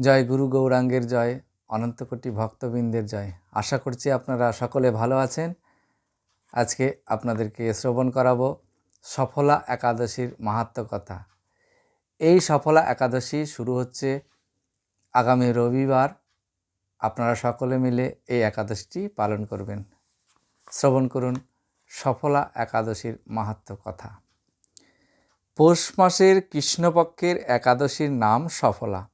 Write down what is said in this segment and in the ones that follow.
জয় গুরু গৌরাঙ্গের জয় অনন্তকোটি ভক্তবৃন্দের জয়। আশা করছি আপনারা সকলে ভালো আছেন। আজকে আপনাদেরকে শ্রবণ করাবো সফলা একাদশীর মাহাত্ম কথা। এই সফলা একাদশী শুরু হচ্ছে আগামী রবিবার। আপনারা সকলে মিলে এই একাদশীটি পালন করবেন। শ্রবণ করুন সফলা একাদশীর মাহাত্ম কথা। পৌষ মাসের কৃষ্ণপক্ষের একাদশীর নাম সফলা।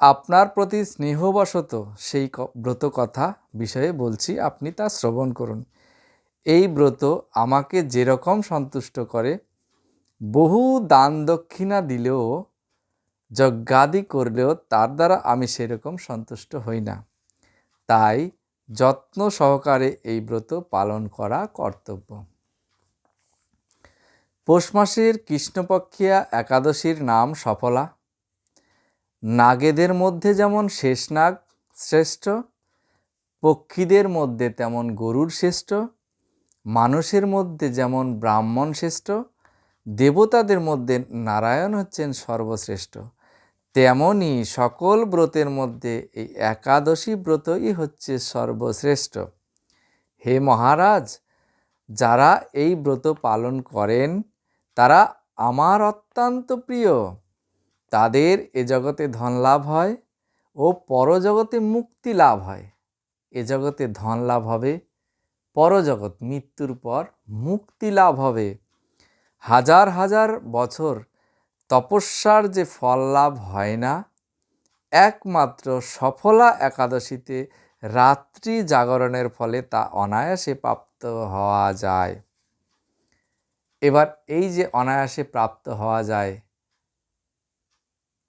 আপনার প্রতি স্নেহবশত সেই ব্রত কথা বিষয়ে বলছি, আপনি তা শ্রবণ করুন। এই ব্রত আমাকে যেরকম সন্তুষ্ট করে, বহু দান দক্ষিণা দিলেও, যজ্ঞাদি করলেও তার দ্বারা আমি সেরকম সন্তুষ্ট হই না। তাই যত্ন সহকারে এই ব্রত পালন করা কর্তব্য। পৌষ মাসের কৃষ্ণপক্ষিয়া একাদশীর নাম সফলা। নাগেদের মধ্যে যেমন শেষনাগ শ্রেষ্ঠ, পক্ষীদের মধ্যে তেমন গরুর শ্রেষ্ঠ, মানুষের মধ্যে যেমন ব্রাহ্মণ শ্রেষ্ঠ, দেবতাদের মধ্যে নারায়ণ হচ্ছেন সর্বশ্রেষ্ঠ তেমনই সকল ব্রতের মধ্যে এই একাদশী ব্রতই হচ্ছে সর্বশ্রেষ্ঠ। হে মহারাজ, যারা এই ব্রত পালন করেন, তারা আমার অত্যন্ত প্রিয়। তাদের এ জগতে ধন লাভ হয় ও পরজগতে মুক্তি লাভ হয়। এ জগতে ধন লাভ হবে, পরজগৎ মৃত্যুর পর মুক্তি লাভ হবে। হাজার হাজার বছর তপস্যার যে ফল লাভ হয় না, একমাত্র সফলা একাদশীতে রাত্রি জাগরণের ফলে তা অনায়াসে প্রাপ্ত হওয়া যায়। এবার এই যে অনায়াসে প্রাপ্ত হওয়া যায়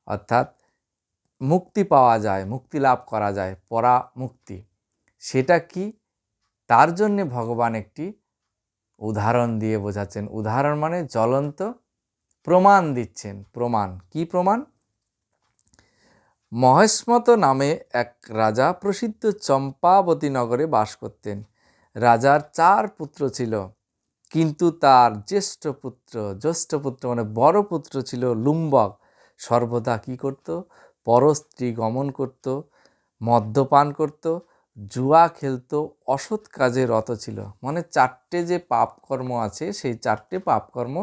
অর্থাৎ মুক্তি পাওয়া যায়, মুক্তি লাভ করা যায় পরা মুক্তি সেটা কি? তার জন্যে ভগবান একটি উদাহরণ দিয়ে বোঝাচ্ছেন। উদাহরণ মানে জ্বলন্ত প্রমাণ দিচ্ছেন। প্রমাণ। কি প্রমাণ? মহেশমত নামে এক রাজা প্রসিদ্ধ চম্পাবতী নগরে বাস করতেন। রাজার চার পুত্র ছিল, কিন্তু তার জ্যেষ্ঠ পুত্র জ্যেষ্ঠ পুত্র মানে বড় পুত্র ছিল লুম্বক। সর্বদা কী করত? পরস্ত্রী গমন করত, মদ্যপান করত, জুয়া খেলতো, অসৎ কাজে রত ছিল। মানে চারটে যে পাপকর্ম আছে, সেই চারটে পাপকর্ম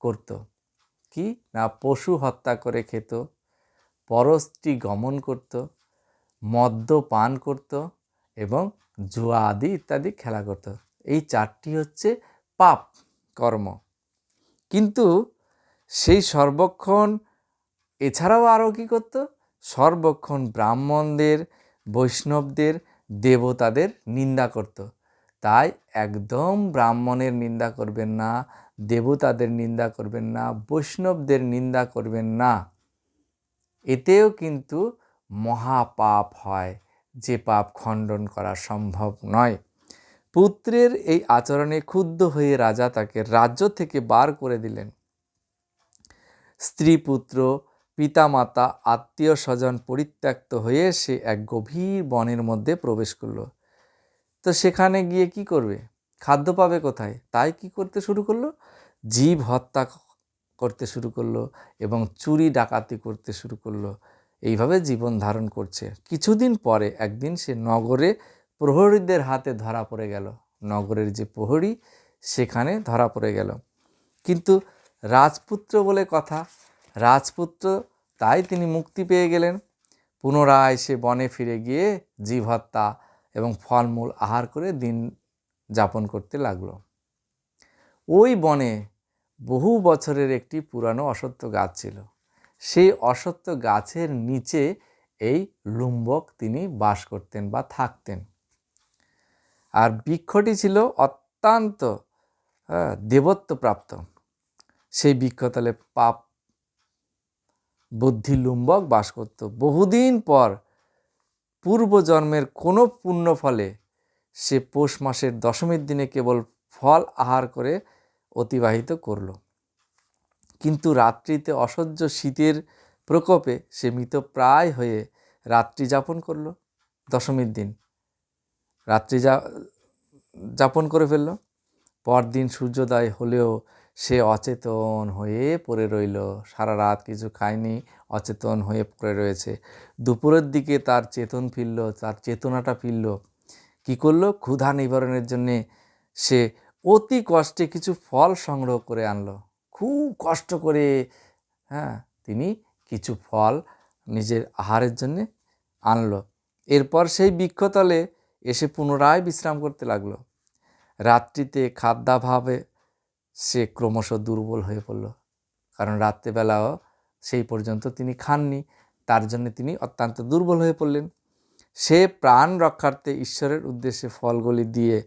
করত। কি? না, পশু হত্যা করে খেত পরস্ত্রী গমন করত, মদ্যপান করত এবং জুয়া আদি ইত্যাদি খেলা করত। এই চারটি হচ্ছে পাপ কর্ম কিন্তু সেই সর্বক্ষণ এছাড়াও আরও কী করতো? সর্বক্ষণ ব্রাহ্মণদের, বৈষ্ণবদের, দেবতাদের নিন্দা করত। তাই একদম ব্রাহ্মণের নিন্দা করবেন না, দেবতাদের নিন্দা করবেন না, বৈষ্ণবদের নিন্দা করবেন না। এতেও কিন্তু মহাপাপ হয়, যে পাপ খণ্ডন করা সম্ভব নয়। পুত্রের এই আচরণে ক্ষুব্ধ হয়ে রাজা তাকে রাজ্য থেকে বার করে দিলেন। স্ত্রী পুত্র পিতামাতা আত্মীয় স্বজন পরিত্যক্ত হয়ে সে এক গভীর বনের মধ্যে প্রবেশ করল। তো সেখানে গিয়ে কি করবে? খাদ্য পাবে কোথায়? তাই কি করতে শুরু করল? জীব হত্যা করতে শুরু করল এবং চুরি, ডাকাতি করতে শুরু করল। এইভাবে জীবন ধারণ করছে। কিছুদিন পরে একদিন সে নগরে প্রহরীদের হাতে ধরা পড়ে গেল। নগরের যে প্রহরী, সেখানে ধরা পড়ে গেল। কিন্তু রাজপুত্র বলে কথা রাজপুত্র, তাই তিনি মুক্তি পেয়ে গেলেন। পুনরায় সে বনে ফিরে গিয়ে জীব হত্যা এবং ফলমূল আহার করে দিন যাপন করতে লাগল। ওই বনে বহু বছরের একটি পুরানো অসত্য গাছ ছিল। সেই অসত্য গাছের নিচে এই লুম্বক তিনি বাস করতেন বা থাকতেন। আর বৃক্ষটি ছিল অত্যন্ত দেবত্বপ্রাপ্ত। সেই বৃক্ষতলে পাপ বুদ্ধি লুম্বক বাস করত। বহুদিন পর পূর্বজন্মের কোনো পুণ্য ফলে সে পৌষ মাসের দশমীর দিনে কেবল ফল আহার করে অতিবাহিত করল। কিন্তু রাত্রিতে অসহ্য শীতের প্রকোপে সে মৃতপ্রায় হয়ে রাত্রি যাপন করল। দশমীর দিন রাত্রি যা যাপন করে ফেলল। পরদিন সূর্যোদয় হলেও সে অচেতন হয়ে পড়ে রইল। সারা রাত কিছু খায়নি, অচেতন হয়ে পড়ে রয়েছে। দুপুরের দিকে তার চেতন ফিরল, তার চেতনাটা ফিরল। কী করল? ক্ষুধা নিবারণের জন্যে সে অতি কষ্টে কিছু ফল সংগ্রহ করে আনলো। খুব কষ্ট করে। হ্যাঁ তিনি কিছু ফল নিজের আহারের জন্যে আনলো। এরপর সেই বৃক্ষতলে এসে পুনরায় বিশ্রাম করতে লাগল। রাত্রিতে খাদ্যাভাবে সে ক্রমশ দুর্বল হয়ে পড়ল। কারণ রাত্রেবেলাও সেই পর্যন্ত তিনি খাননি, তার জন্য তিনি অত্যন্ত দুর্বল হয়ে পড়লেন। সে প্রাণ রক্ষার্থে ঈশ্বরের উদ্দেশ্যে ফলগুলি দিয়ে,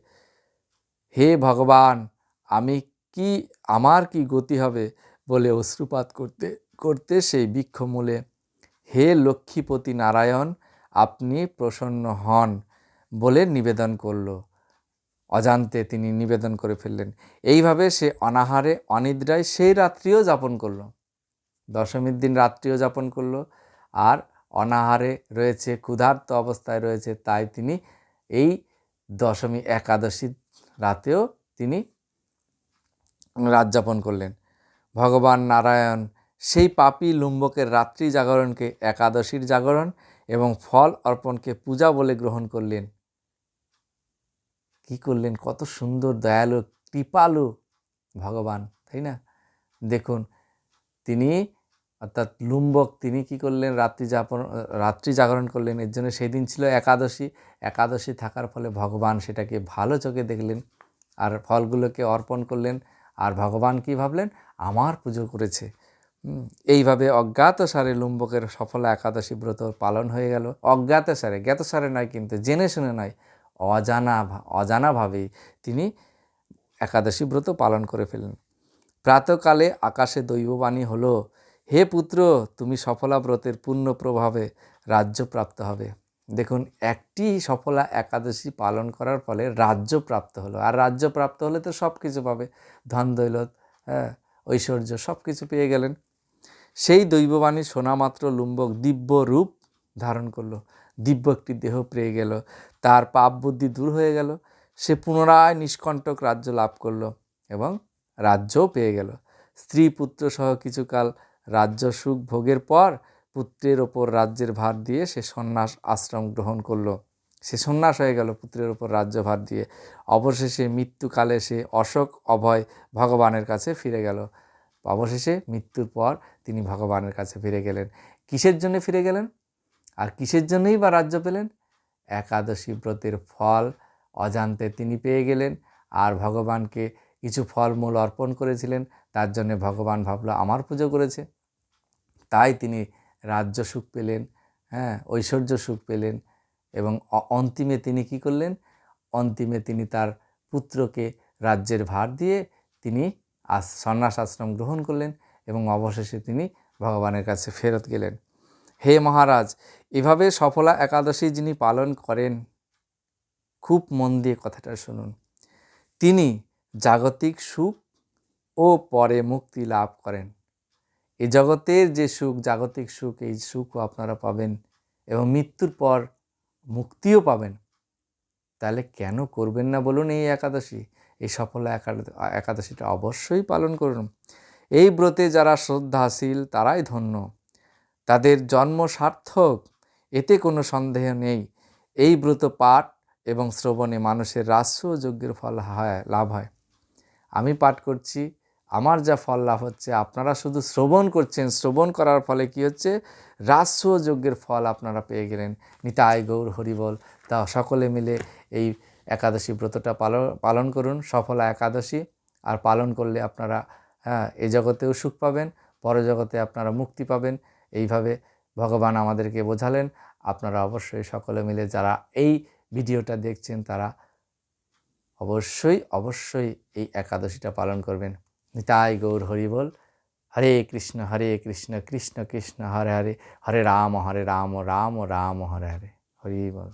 হে ভগবান, আমি কি, আমার কি গতি হবে? বলে অশ্রুপাত করতে করতে সেই বৃক্ষমূলে হে লক্ষ্মীপতি নারায়ণ, আপনি প্রসন্ন হন বলে নিবেদন করল। অজান্তে তিনি নিবেদন করে ফেললেন। এইভাবে সে অনাহারে, অনিদ্রায় সেই রাত্রিও যাপন করল। দশমীর দিন রাত্রিও যাপন করল। আর অনাহারে রয়েছে, ক্ষুধার্ত অবস্থায় রয়েছে, তাই তিনি এই দশমী একাদশী রাতেও তিনি রাত যাপন করলেন। ভগবান নারায়ণ সেই পাপী লুম্বকের রাত্রি জাগরণকে একাদশীর জাগরণ এবং ফল অর্পণকে পূজা বলে গ্রহণ করলেন। কি করলেন? কত সুন্দর দয়ালু, কৃপালু ভগবান, তাই না? দেখুন, তিনি অর্থাৎ লুম্বক, তিনি কি করলেন? রাত্রি যাপন, রাত্রি জাগরণ করলেন। এর জন্য সেই দিন ছিল একাদশী। একাদশী থাকার ফলে ভগবান সেটাকে ভালো চোখে দেখলেন আর ফলগুলোকে অর্পণ করলেন। আর ভগবান কি ভাবলেন? আমার পুজো করেছে। এইভাবে অজ্ঞাত সারে লুম্বকের সফলা একাদশী ব্রত পালন হয়ে গেল। অজ্ঞাত সারে, জ্ঞাত সারে নয় কিন্তু জেনে শুনে নয়। অজানা অজানাভাবে তিনি একাদশী ব্রত পালন করে ফেলেন প্রাতকালে আকাশে দৈববাণী হলো, হে পুত্র, তুমি সফলা ব্রতের পূর্ণ প্রভাবে রাজ্য প্রাপ্ত হবে। দেখুন, একটি সফলা একাদশী পালন করার ফলে রাজ্য প্রাপ্ত হলো। আর রাজ্য প্রাপ্ত হলে তো সব কিছু পাবে। ধন দৈলত হ্যাঁ ঐশ্বর্য সব কিছু পেয়ে গেলেন। সেই দৈববাণী শোনামাত্র লুম্বক দিব্য রূপ ধারণ করল। দিব্য একটি দেহ পেয়ে গেল। তার পাপ বুদ্ধি দূর হয়ে গেল। সে পুনরায় নিষ্কণ্টক রাজ্য লাভ করল এবং রাজ্যও পেয়ে গেল। স্ত্রী পুত্র সহ কিছুকাল রাজ্য সুখ ভোগের পর পুত্রের ওপর রাজ্যের ভার দিয়ে সে সন্ন্যাস আশ্রম গ্রহণ করল। সে সন্ন্যাস হয়ে গেল পুত্রের ওপর রাজ্যভার দিয়ে। অবশেষে মৃত্যুকালে সে অশোক অভয় ভগবানের কাছে ফিরে গেল। অবশেষে মৃত্যুর পর তিনি ভগবানের কাছে ফিরে গেলেন। কিসের জন্য ফিরে গেলেন? আর কিসের জন্যই বা রাজ্য পেলেন? একাদশী ব্রতের ফল অজান্তে তিনি পেয়ে গেলেন আর ভগবানকে কিছু ফলমূল অর্পণ করেছিলেন। তার জন্য ভগবান ভাবলো, আমার পুজো করেছে। তাই তিনি রাজ্য সুখ পেলেন হ্যাঁ ঐশ্বর্য সুখ পেলেন এবং অন্তিমে তিনি কি করলেন? অন্তিমে তিনি তার পুত্রকে রাজ্যের ভার দিয়ে তিনি সন্ন্যাস আশ্রম গ্রহণ করলেন এবং অবশেষে তিনি ভগবানের কাছে ফেরত গেলেন। হে মহারাজ, এভাবে সফলা একাদশী যিনি পালন করেন, খুব মন দিয়ে কথাটা শুনুন। তিনি জাগতিক সুখ ও পরে মুক্তি লাভ করেন। এ জগতের যে সুখ, জাগতিক সুখ, এই সুখও আপনারা পাবেন এবং মৃত্যুর পর মুক্তিও পাবেন। তাহলে কেন করবেন না বলুন এই একাদশী? এই সফল একাদশীটা অবশ্যই পালন করুন। এই ব্রতে যারা শ্রদ্ধাশীল, তারাই ধন্য। তাদের জন্ম সার্থক, এতে কোনো সন্দেহ নেই। এই ব্রত পাঠ এবং শ্রবণে মানুষের রাস্য যজ্ঞের ফল হয়, লাভ হয়। আমি পাঠ করছি, আমার যা ফল লাভ হচ্ছে, আপনারা শুধু শ্রবণ করছেন, শ্রবণ করার ফলে কি হচ্ছে? রাস্য যজ্ঞের ফল আপনারা পেয়ে গেলেন। নিতাই গৌর হরিবল তা সকলে মিলে এই একাদশী ব্রতটা পালন পালন করুন, সফলা একাদশী। আর পালন করলে আপনারা হ্যাঁ এ জগতেও সুখ পাবেন, পরজগতে আপনারা মুক্তি পাবেন। এইভাবে ভগবান আমাদেরকে বোঝালেন। আপনারা অবশ্যই সকলে মিলে যারা এই ভিডিওটা দেখছেন, তারা অবশ্যই অবশ্যই এই একাদশীটা পালন করবেন। নিতাই গৌর হরি বল। হরে কৃষ্ণ হরে কৃষ্ণ কৃষ্ণ কৃষ্ণ, হরে হরে হরে রাম হরে রাম রাম রাম, হরে হরে। হরি বল।